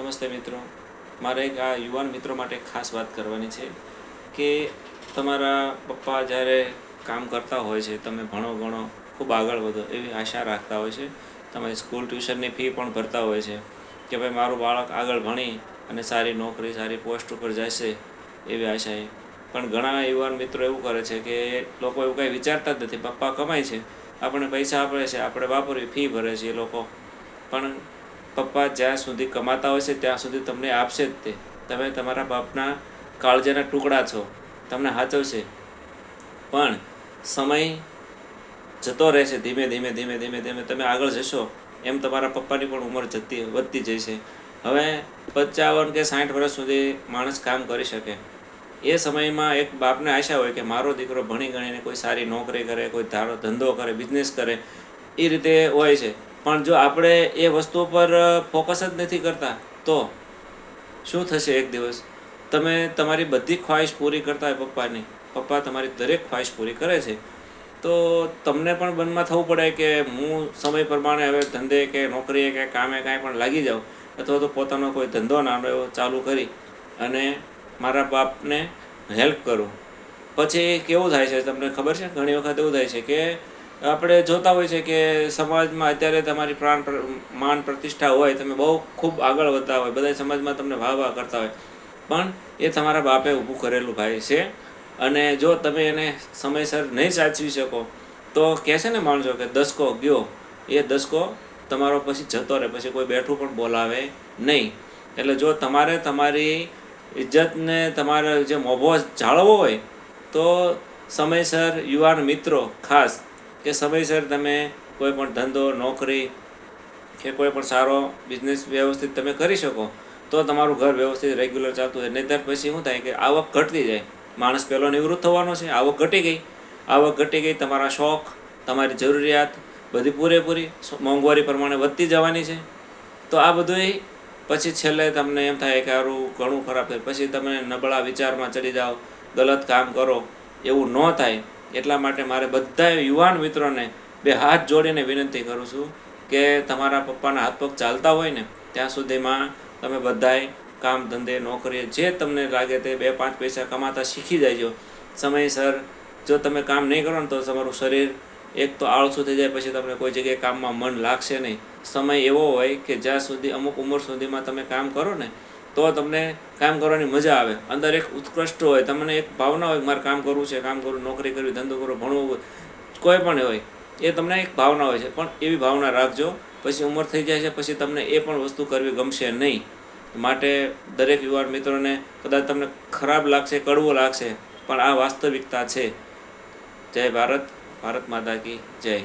નમસ્તે મિત્રો. મારે એક આ યુવાન મિત્રો માટે ખાસ વાત કરવાની છે કે તમારા પપ્પા જ્યારે કામ કરતા હોય છે, તમે ભણો ગણો, ખૂબ આગળ વધો એવી આશા રાખતા હોય છે. તમે સ્કૂલ ટ્યુશનની ફી પણ ભરતા હોય છે કે ભાઈ મારું બાળક આગળ ભણી અને સારી નોકરી, સારી પોસ્ટ ઉપર જશે એવી આશાએ પણ ઘણા યુવાન મિત્રો એવું કરે છે કે લોકો એવું કંઈ વિચારતા જ નથી. પપ્પા કમાય છે, આપણે પૈસા આપે છે, આપણે વાપરવી ફી ભરે છે એ લોકો. પણ પપ્પા જ્યાં સુધી કમાતા હોય છે, ત્યાં સુધી તમને આપશે જ તે. તમે તમારા બાપના કાળજાના ટુકડા છો. તમને સાચવશે પણ સમય જતો રહેશે ધીમે ધીમે ધીમે ધીમે ધીમે. તમે આગળ જશો. એમ તમારા પપ્પાની પણ ઉંમર જતી, વધતી જશે. હવે પચાવન કે સાઠ વર્ષ સુધી માણસ કામ કરી શકે. એ સમયમાં એક બાપને આશા હોય કે મારો દીકરો ભણી ગણીને કોઈ સારી નોકરી કરે, કોઈ ધારો ધંધો કરે બિઝનેસ કરે. એ રીતે હોય છે. પણ જો આપણે એ વસ્તુ પર ફોકસ જ નથી કરતા, તો શું થશે એક દિવસ? તમે તમારી બધી ખ્વાહિશ પૂરી કરતા હોય પપ્પાની, પપ્પા તમારી દરેક ખ્વાહિશ પૂરી કરે છે, તો તમને પણ મનમાં થવું પડે કે હું સમય પ્રમાણે હવે ધંધે કે નોકરીએ કે કામે કાંઈ પણ લાગી જાઉં, અથવા તો પોતાનો કોઈ ધંધો નાનો એવો ચાલુ કરી અને મારા બાપને હેલ્પ કરું. પછી કેવું થાય છે તમને ખબર છે? ઘણી વખત એવું થાય છે કે આપણે જોતા હોય છે કે સમાજમાં અત્યારે તમારી પ્રાણ માન પ્રતિષ્ઠા હોય, તમે બહુ ખૂબ આગળ વધતા હોય બધા સમાજમાં તમને વાહ વાહ કરતા હોય. પણ એ તમારા બાપે ઊભું કરેલું ભાઈ છે અને જો તમે એને સમયસર નહીં સાચવી શકો, તો કહેશે ને માણસો કે દસકો ગયો, એ દસકો તમારો પછી જતો રહે, પછી કોઈ બેઠું પણ બોલાવે નહીં. એટલે જો તમારે તમારી ઇજ્જતને તમારે જે મોભો જાળવવો હોય, તો સમયસર યુવાન મિત્રો ખાસ કે સમયસર તમે કોઈ પણ ધંધો, નોકરી કે કોઈ પણ સારો બિઝનેસ વ્યવસ્થિત તમે કરી શકો, તો તમારું ઘર વ્યવસ્થિત રેગ્યુલર ચાલતું હોય. નહીંતર પછી શું થાય કે આવક ઘટતી જાય. માણસ પહેલો નિવૃત્ત થવાનો છે, આવક ઘટી ગઈ. આવક ઘટી ગઈ, તમારા શોખ, તમારી જરૂરિયાત બધી પૂરેપૂરી મોંઘવારી પ્રમાણે વધતી જવાની છે. તો આ બધુંય પછી છેલ્લે તમને એમ થાય કે આરું ઘણું ખરાબ થાય. પછી તમે નબળા વિચારમાં ચડી જાઓ, ગલત કામ કરો, એવું ન થાય. એટલા માટે મારે બધા યુવાન મિત્રોને બે હાથ જોડીને વિનંતી કરું છું કે તમારા પપ્પાના હાથ પગ ચાલતા હોય ને, ત્યાં સુધીમાં તમે બધાય કામ ધંધે, નોકરીએ જે તમને લાગે તે બે પાંચ પૈસા કમાતા શીખી જાયજો. સમયસર જો તમે કામ નહીં કરો ને તો તમારું શરીર એક તો આળસું થઈ જાય, પછી તમને કોઈ જગ્યાએ કામમાં મન લાગશે નહીં. સમય એવો હોય કે જ્યાં સુધી અમુક ઉંમર સુધીમાં તમે કામ કરો ને તો તમને કામ કરવાની મજા આવે. અંદર એક ઉત્કૃષ્ટ હોય, તમને એક ભાવના હોય મારે કામ કરવું છે, કામ કરવું નોકરી કરવી, ધંધો કરવો, ભણવું, કોઈ પણ હોય, એ તમને એક ભાવના હોય છે. પણ એવી ભાવના રાખજો, પછી ઉંમર થઈ જાય છે, પછી તમને એ પણ વસ્તુ કરવી ગમશે નહીં. માટે દરેક યુવાન મિત્રોને કદાચ તમને ખરાબ લાગશે, કડવો લાગશે, પણ આ વાસ્તવિકતા છે. જય ભારત ભારત માતા કી જય.